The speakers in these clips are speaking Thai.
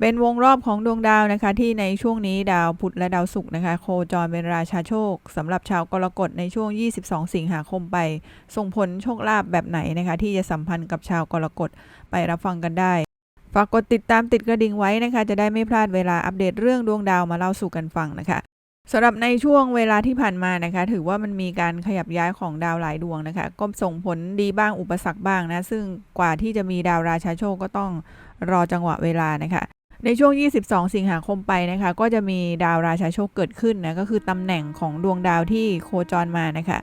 เป็นวงรอบของดวงดาวนะคะ ที่ในช่วงนี้ดาวพุธและดาวศุกร์นะคะ โคจรเป็นราชาโชคสำหรับชาวกรกฎในช่วง 22 สิงหาคมไป ส่งผลโชคลาภแบบไหนนะคะ ที่จะสัมพันธ์กับชาวกรกฎไปรับฟังกันได้ฝากกดติดตามติดกระดิ่งไว้นะคะ จะได้ไม่พลาดเวลาอัปเดตเรื่องดวงดาวมาเล่าสู่กันฟังนะคะสำหรับในช่วงเวลาที่ผ่านมานะคะ ถือว่ามันมีการขยับย้ายของดาวหลายดวงนะคะ ก็ส่งผลดีบ้างอุปสรรคบ้างนะ ซึ่งกว่าที่จะมีดาวราชาโชคก็ต้องรอจังหวะเวลานะคะ ในช่วง 22 สิงหาคมไปนะคะ ก็จะมีดาวราชาโชคเกิดขึ้นนะ ก็คือตำแหน่งของดวงดาวที่โคจรมานะคะ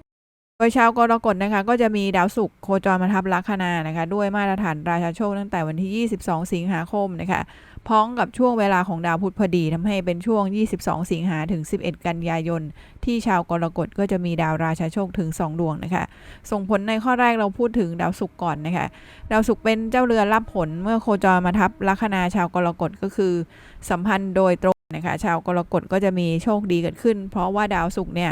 โดยชาวกรกฎนะคะ ก็จะมีดาวศุกร์โคจรมาทับลัคนานะคะ ด้วยมาตรฐานราชาโชคตั้งแต่วันที่ 22 สิงหาคมนะคะ พ้องกับช่วงเวลาของดาวพุธพอดีทำให้เป็นช่วง 22 สิงหาถึง 11 กันยายน ที่ชาวกรกฎก็จะมีดาวราชาโชคถึง 2 ดวงนะคะ ส่งผลในข้อแรกเราพูดถึงดาวศุกร์ก่อนนะคะ ดาวศุกร์เป็นเจ้าเรือนรับผลเมื่อโคจรมาทับลัคนาชาวกรกฎก็คือ สัมพันธ์โดยตรงนะคะ ชาวกรกฎก็จะมีโชคดีเกิดขึ้น เพราะว่าดาวศุกร์เนี่ย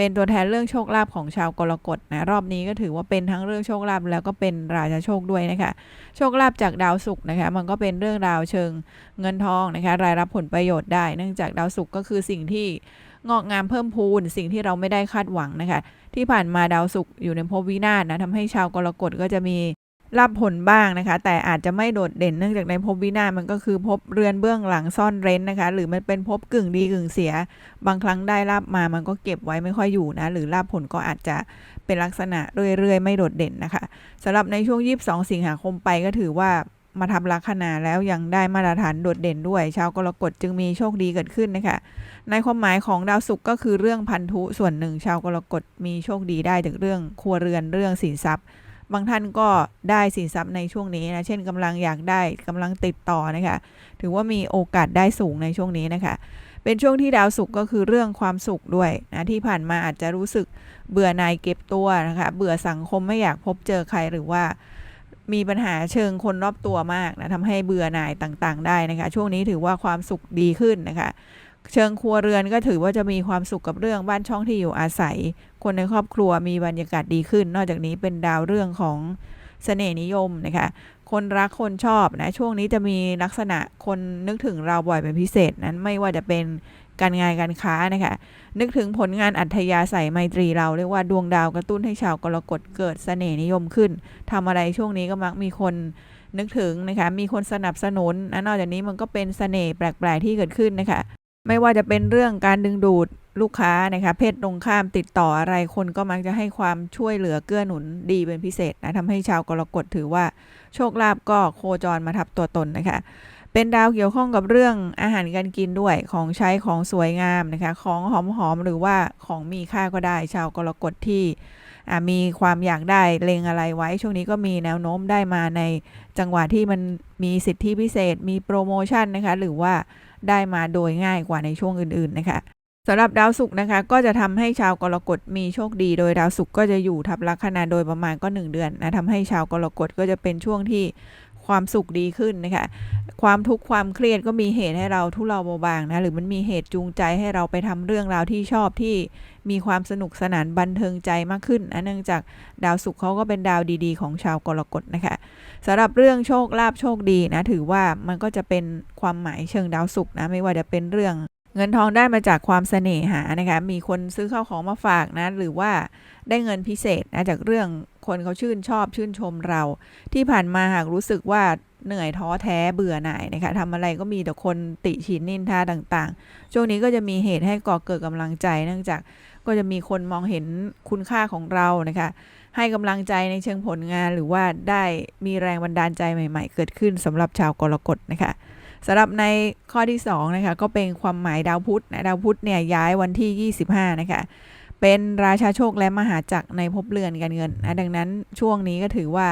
เป็นตัวแทนเรื่องโชคลาภของชาวกรกฎนะรอบนี้ก็ถือว่าเป็นทั้งเรื่องโชคลาภแล้วก็เป็นราชาโชคด้วยนะคะโชคลาภจากดาวศุกร์นะคะมันก็เป็นเรื่องราวเชิงเงินทองนะคะรายรับผลประโยชน์ได้ เนื่องจากดาวศุกร์ก็คือสิ่งที่งอกงามเพิ่มพูนสิ่งที่เราไม่ได้คาดหวังนะคะที่ผ่านมาดาวศุกร์อยู่ในภพวินาศนะทำให้ชาวกรกฎก็จะมี รับผลบ้างนะคะ แต่อาจจะไม่โดดเด่นเนื่องจากในภพวินาศมันก็คือภพเรือนเบื้องหลังซ่อนเร้นนะคะ หรือมันเป็นภพกึ่งดีกึ่งเสีย บางครั้งได้ลาบมามันก็เก็บไว้ไม่ค่อยอยู่นะ หรือลาบผลก็อาจจะเป็นลักษณะเรื่อยๆ ไม่โดดเด่นนะคะสำหรับในช่วง 22 สิงหาคมไปก็ถือว่ามาทำลัคนาแล้วยังได้มาตรฐานโดดเด่นด้วย ชาวกรกฎจึงมีโชคดีเกิดขึ้นนะคะ ในความหมายของดาวศุกร์ก็คือเรื่องพันธุส่วนหนึ่ง ชาวกรกฎมีโชคดีได้จากเรื่องครัวเรือนเรื่องสินทรัพย์ บางท่านก็ได้สินทรัพย์ในช่วงนี้นะ เช่นกำลังอยากได้กำลังติดต่อนะคะ ถือว่ามีโอกาสได้สูงในช่วงนี้นะคะ เป็นช่วงที่ดาวศุกร์ก็คือเรื่องความสุขด้วยนะที่ผ่านมาอาจจะรู้สึกเบื่อหน่ายเก็บตัวนะคะ เบื่อสังคมไม่อยากพบเจอใครหรือว่ามีปัญหาเชิงคนรอบตัวมากนะทำให้เบื่อหน่ายต่างๆ ได้นะคะ ช่วงนี้ถือว่าความสุขดีขึ้นนะคะ เชิงครัวเรือนก็ถือว่าจะมีความสุขกับเรื่องบ้านช่องที่อยู่อาศัย คนในครอบครัวมีบรรยากาศดีขึ้น นอกจากนี้เป็นดาวเรื่องของเสน่ห์นิยมนะคะ คนรักคนชอบนะช่วงนี้จะมีลักษณะคนนึกถึงเราบ่อยเป็นพิเศษนั้นไม่ว่าจะเป็นการงานการค้านะคะ นึกถึงผลงานอัธยาศัยไมตรีเราเรียกว่าดวงดาวกระตุ้นให้ชาวกรกฎเกิดเสน่ห์นิยมขึ้นทำอะไรช่วงนี้ก็มักมีคนนึกถึงนะคะ มีคนสนับสนุนนะนอกจากนี้มันก็เป็นเสน่ห์แปลก ๆ ที่เกิดขึ้นนะคะ ไม่ว่าจะเป็นเรื่องการดึงดูดลูกค้านะคะเพศตรงข้ามติดต่ออะไรคนก็มักจะให้ความช่วยเหลือเกื้อหนุนดีเป็นพิเศษนะทำให้ชาวกรกฎถือว่าโชคลาภก็โคจรมาทับตัวตนนะคะ เป็นดาวเกี่ยวข้องกับเรื่องอาหารการกินด้วยของใช้ของสวยงามนะคะของหอมๆหรือว่าของมีค่าก็ได้ ชาวกรกฎที่มีความอยากได้เลงอะไรไว้ ช่วงนี้ก็มีแนวโน้มได้มาในจังหวะที่มันมีสิทธิพิเศษ มีโปรโมชั่นนะคะหรือว่า ได้มาโดยง่ายกว่าในช่วงอื่นๆนะคะสำหรับดาวศุกร์นะคะก็จะทำให้ชาวกรกฎมีโชคดีโดยดาวศุกร์ก็จะอยู่ทับลัคนาโดยประมาณก็ 1 เดือนนะทำให้ชาวกรกฎก็จะเป็นช่วงที่ ความสุขดีขึ้นนะคะ ความทุกข์ความเครียดก็มีเหตุให้เราทุเลาเบาบางนะ หรือมันมีเหตุจูงใจให้เราไปทำเรื่องราวที่ชอบที่มีความสนุกสนานบันเทิงใจมากขึ้นนะเนื่องจากดาวศุกร์เขาก็เป็นดาวดีๆ ของชาวกรกฎนะคะสำหรับเรื่องโชคลาภโชคดีนะถือว่ามันก็จะเป็นความหมายเชิงดาวศุกร์นะไม่ว่าจะเป็นเรื่อง เงินทองได้มาจากความเสน่หานะคะมีคนซื้อเข้าของมาฝากนะหรือว่าได้เงินพิเศษนะจากเรื่องคนเขาชื่นชอบชื่นชมเรา ที่ผ่านมาหากรู้สึกว่าเหนื่อยท้อแท้เบื่อหน่ายนะคะทำอะไรก็มีแต่คนติชินนินทาต่างๆ ช่วงนี้ก็จะมีเหตุให้ก่อเกิดกำลังใจ เนื่องจากก็จะมีคนมองเห็นคุณค่าของเรานะคะให้กำลังใจในเชิงผลงานหรือว่าได้มีแรงบันดาลใจใหม่ ๆ เกิดขึ้นสำหรับชาวกรกฎนะคะ สำหรับในข้อที่2นะคะก็เป็นความหมายดาวพุธนะดาวพุธเนี่ยย้ายวันที่ 25 นะคะ เป็นราชาโชคและมหาจักรในภพเรือนการเงินนะดังนั้นช่วงนี้ก็ถือว่า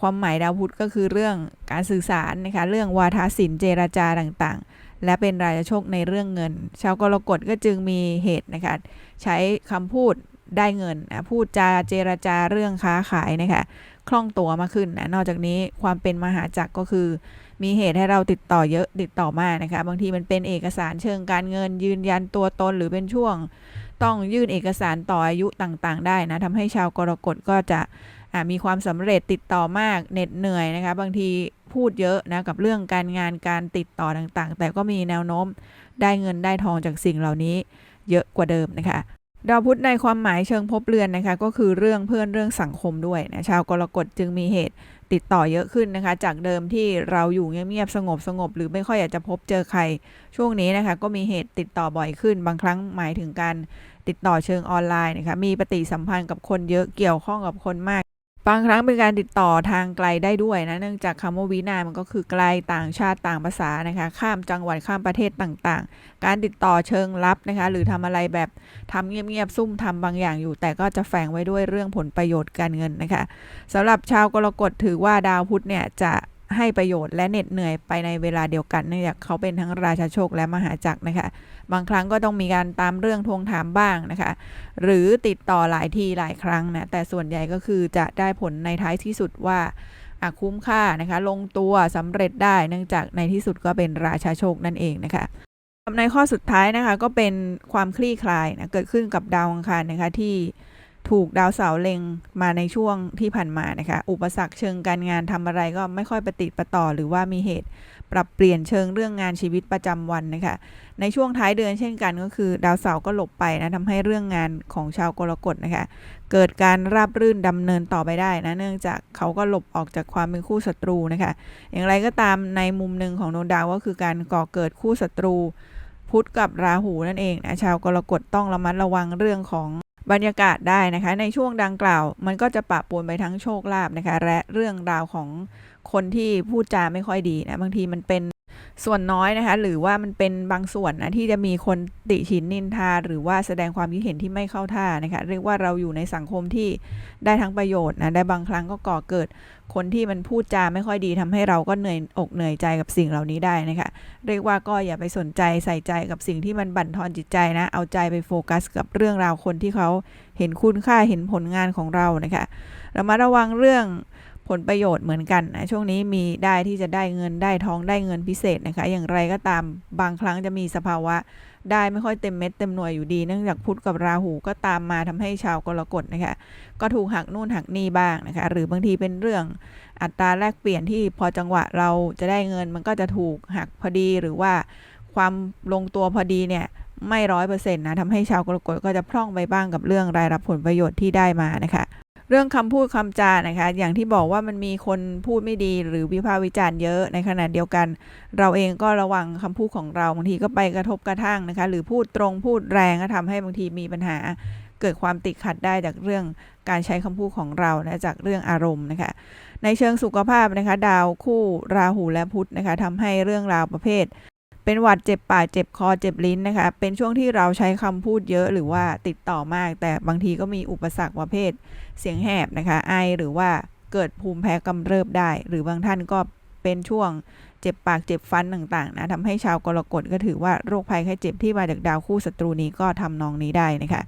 ความหมายดาวพุธก็คือเรื่องการสื่อสารนะคะเรื่องวาทศิลป์เจราจาต่างๆ และเป็นราชาโชคในเรื่องเงิน ชาวกรกฎก็จึงมีเหตุนะคะใช้คำพูดได้เงินนะพูดจาเจราจาเรื่องค้าขายนะคะ คล่องตัวมากขึ้นนะนอกจากนี้ความเป็นมหาจักรก็คือ มีเหตุให้เราติดต่อเยอะติดต่อมากนะคะ บางทีมันเป็นเอกสารเชิงการเงินยืนยันตัวตนหรือเป็นช่วง ต้องยื่นเอกสารต่ออายุต่างๆ ได้นะทำให้ชาวกรกฎก็จะมีความสำเร็จติดต่อมากเหน็ดเหนื่อยนะคะ บางทีพูดเยอะนะกับเรื่องการงานการติดต่อต่างๆ แต่ก็มีแนวโน้มได้เงินได้ทองจากสิ่งเหล่านี้เยอะกว่าเดิมนะคะ ดาวพุธในความหมายเชิงพบเรือนนะคะก็คือเรื่องเพื่อนเรื่องสังคมด้วยนะชาวกรกฎจึงมีเหตุติดต่อเยอะขึ้นนะคะ จากเดิมที่เราอยู่เงียบๆสงบสงบหรือไม่ค่อยอยากจะพบเจอใคร ช่วงนี้นะคะก็มีเหตุติดต่อบ่อยขึ้น บางครั้งหมายถึงการติดต่อเชิงออนไลน์นะคะมีปฏิสัมพันธ์กับคนเยอะเกี่ยวข้องกับคนมาก บางครั้งเป็นการติดต่อทางไกลได้ด้วยนะ เนื่องจากคำว่าวีนามันก็คือไกลต่างชาติต่างภาษานะคะ ข้ามจังหวัดข้ามประเทศต่างๆ การติดต่อเชิงลับนะคะ หรือทำอะไรแบบทำเงียบๆซุ่มทำบางอย่างอยู่ แต่ก็จะแฝงไว้ด้วยเรื่องผลประโยชน์การเงินนะคะสำหรับชาวกรกฎถือว่าดาวพุธเนี่ยจะ ให้ประโยชน์และเหน็ดเหนื่อยไปในเวลาเดียวกันเนื่องจากเขาเป็นทั้งราชาโชคและมหาจักรนะคะ บางครั้งก็ต้องมีการตามเรื่องทวงถามบ้างนะคะ หรือติดต่อหลายทีหลายครั้งนะแต่ส่วนใหญ่ก็คือจะได้ผลในท้ายที่สุดว่าคุ้มค่านะคะ ลงตัวสำเร็จได้เนื่องจากในที่สุดก็เป็นราชาโชคนั่นเองนะคะในข้อสุดท้ายนะคะก็เป็นความคลี่คลายนะเกิดขึ้นกับดาวอังคารนะคะที่ ถูกดาวเสาร์เล็งมาในช่วงที่ผ่านมานะคะ อุปสรรคเชิงการงานทำอะไรก็ไม่ค่อยปฏิดประต่อ หรือว่ามีเหตุปรับเปลี่ยนเชิงเรื่องงานชีวิตประจำวันนะคะ ในช่วงท้ายเดือนเช่นกันก็คือ ดาวเสาร์ก็หลบไปนะทำให้เรื่องงานของชาวกรกฎนะคะ เกิดการราบรื่นดำเนินต่อไปได้นะเนื่องจากเขาก็หลบออกจากความเป็นคู่ศัตรูนะคะ อย่างไรก็ตามในมุมหนึ่งของดวงดาวก็คือการก่อเกิดคู่ศัตรูพุธกับราหูนั่นเองนะชาวกรกฎต้องระมัดระวังเรื่องของ บรรยากาศได้นะคะ ในช่วงดังกล่าว มันก็จะปะปนไปทั้งโชคลาภนะคะ และเรื่องราวของคนที่พูดจาไม่ค่อยดีนะบางทีมันเป็น ส่วนน้อยนะคะ หรือว่ามันเป็นบางส่วนนะที่จะมีคนติฉินนินทา หรือว่าแสดงความคิดเห็นที่ไม่เข้าท่านะคะเรียกว่าเราอยู่ในสังคมที่ได้ทั้งประโยชน์นะได้บางครั้งก็ก่อเกิดคนที่มันพูดจาไม่ค่อยดีทำให้เราก็เหนื่อยอกเหนื่อยใจกับสิ่งเหล่านี้ได้นะคะเรียกว่าก็อย่าไปสนใจใส่ใจกับสิ่งที่มันบั่นทอนจิตใจนะ เอาใจไปโฟกัสกับเรื่องราวคนที่เขาเห็นคุณค่าเห็นผลงานของเรานะคะเรามาระวังเรื่อง ผลประโยชน์เหมือนกันนะช่วงนี้มีได้ที่จะได้เงินได้ทองได้เงินพิเศษนะคะ อย่างไรก็ตามบางครั้งจะมีสภาวะ ได้ไม่ค่อยเต็มเม็ดเต็มหน่วยอยู่ดี เนื่องจากพุธกับราหูก็ตามมาทำให้ชาวกรกฎนะคะ ก็ถูกหักนู่นหักนี่บ้างนะคะ หรือบางทีเป็นเรื่องอัตราแลกเปลี่ยนที่พอจังหวะเราจะได้เงินมันก็จะถูกหักพอดีหรือว่าความลงตัวพอดีเนี่ยไม่ร้อยเปอร์เซ็นต์นะทำให้ชาวกรกฎก็จะพร่องไปบ้างกับเรื่องรายรับผลประโยชน์ที่ได้มานะคะ เรื่องคำพูดคำจานะคะ อย่างที่บอกว่ามันมีคนพูดไม่ดีหรือวิพากษ์วิจารณ์เยอะในขณะเดียวกัน เราเองก็ระวังคำพูดของเราบางทีก็ไปกระทบกระทั่งนะคะ หรือพูดตรงพูดแรงก็ทำให้บางทีมีปัญหาเกิดความติดขัดได้จากเรื่องการใช้คำพูดของเรานะจากเรื่องอารมณ์นะคะ ในเชิงสุขภาพนะคะ ดาวคู่ราหูและพุธนะคะทำให้เรื่องราวประเภท เป็นหวัดเจ็บปากเจ็บคอเจ็บลิ้นนะคะ เป็นช่วงที่เราใช้คำพูดเยอะหรือว่าติดต่อมาก แต่บางทีก็มีอุปสรรคประเภท เสียงแหบนะคะ ไอหรือว่าเกิดภูมิแพ้กำเริบได้ หรือบางท่านก็เป็นช่วงเจ็บปากเจ็บฟันต่างๆนะทำให้ชาวกรกฎก็ถือว่าโรคภัยไข้เจ็บที่มาจากดาวคู่ศัตรูนี้ก็ทำนองนี้ได้นะคะ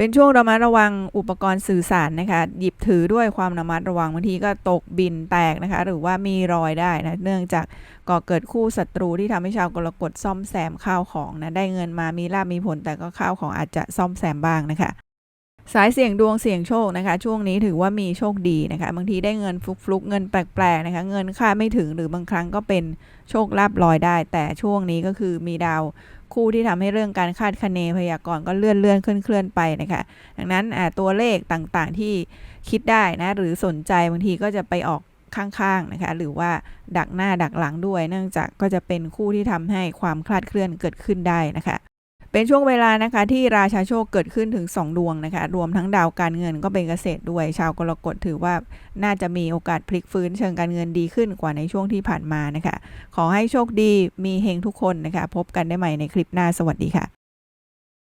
เป็นช่วงระมัดระวังอุปกรณ์สื่อสารนะคะ หยิบถือด้วยความระมัดระวังบางทีก็ตกบินแตกนะคะ หรือว่ามีรอยได้นะ เนื่องจากก่อเกิดคู่ศัตรูที่ทำให้ชาวกรกฎซ่อมแซมข้าวของนะ ได้เงินมามีลาบมีผลแต่ก็ข้าวของอาจจะซ่อมแซมบ้างนะคะ สายเสี่ยงดวงเสี่ยงโชคนะคะ ช่วงนี้ถือว่ามีโชคดีนะคะ บางทีได้เงินฟลุกๆ เงินแปลกๆนะคะ เงินค่าไม่ถึงหรือบางครั้งก็เป็นโชคลาภลอยได้ แต่ช่วงนี้ก็คือมีดาวคู่ที่ทำให้เรื่องการคาดคะเนพยากรณ์ก็เลื่อนเลื่อนเคลื่อนเคลื่อนไปนะคะ ดังนั้นตัวเลขต่างๆที่คิดได้นะหรือสนใจบางทีก็จะไปออกข้างๆนะคะ หรือว่าดักหน้าดักหลังด้วย เนื่องจากก็จะเป็นคู่ที่ทำให้ความคลาดเคลื่อนเกิดขึ้นได้นะคะ เป็นช่วงเวลานะคะที่ราชาโชคเกิดขึ้นถึง 2 ดวงนะคะ รวมทั้งดาวการเงินก็เป็นเกษตรด้วย ชาวกรกฎถือว่าน่าจะมีโอกาสพลิกฟื้นเชิงการเงินดีขึ้นกว่าในช่วงที่ผ่านมานะคะ ขอให้โชคดีมีเฮงทุกคนนะคะ พบกันได้ใหม่ในคลิปหน้าสวัสดีค่ะ